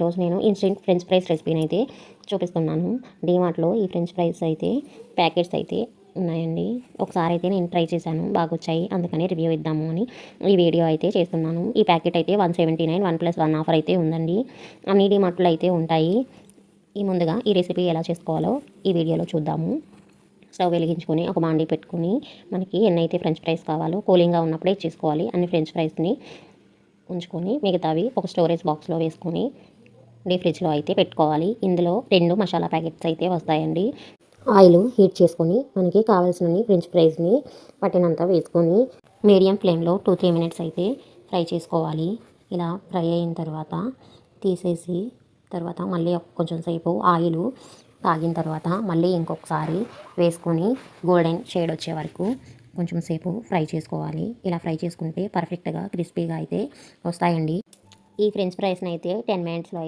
రోజు నేను instant French fries రెసిపీని అయితే చూపిస్తున్నాను. డీమార్ట్లో ఈ ఫ్రెంచ్ ఫ్రైస్ అయితే ప్యాకెట్స్ అయితే ఉన్నాయండి. ఒకసారి అయితే నేను ట్రై చేశాను బాగా వచ్చాయి అందుకని రివ్యూ ఇద్దాము అని ఈ వీడియో అయితే చేస్తున్నాను. ఈ ప్యాకెట్ అయితే one seventy nine one plus one offer అయితే ఉందండి. అన్ని డీమార్ట్లో అయితే ఉంటాయి. ఈ ముందుగా ఈ రెసిపీ ఎలా చేసుకోవాలో ఈ వీడియోలో చూద్దాము. స్టవ్ వెలిగించుకొని ఒక బాండీ పెట్టుకుని మనకి ఎన్నైతే ఫ్రెంచ్ ఫ్రైస్ కావాలో కూలింగ్గా ఉన్నప్పుడే చేసుకోవాలి అన్ని ఫ్రెంచ్ ఫ్రైస్ని ఉంచుకొని మిగతావి ఒక స్టోరేజ్ బాక్స్లో వేసుకొని డీ ఫ్రిడ్జ్లో అయితే పెట్టుకోవాలి. ఇందులో రెండు మసాలా ప్యాకెట్స్ అయితే వస్తాయండి. ఆయిల్ హీట్ చేసుకొని మనకి కావాల్సిన ఫ్రెంచ్ ఫ్రైస్ని పట్టినంత వేసుకొని మీడియం ఫ్లేమ్లో టూ త్రీ మినిట్స్ అయితే ఫ్రై చేసుకోవాలి. ఇలా ఫ్రై అయిన తర్వాత తీసేసి తర్వాత మళ్ళీ కొంచెం సేపు ఆయిల్ తాగిన తర్వాత మళ్ళీ ఇంకొకసారి వేసుకొని గోల్డెన్ షేడ్ వచ్చే వరకు కొంచెం సేపు ఫ్రై చేసుకోవాలి. ఇలా ఫ్రై చేసుకుంటే పర్ఫెక్ట్గా క్రిస్పీగా అయితే వస్తాయండి. ఈ ఫ్రెంచ్ ఫ్రైస్ని అయితే టెన్ మినిట్స్లో అయితే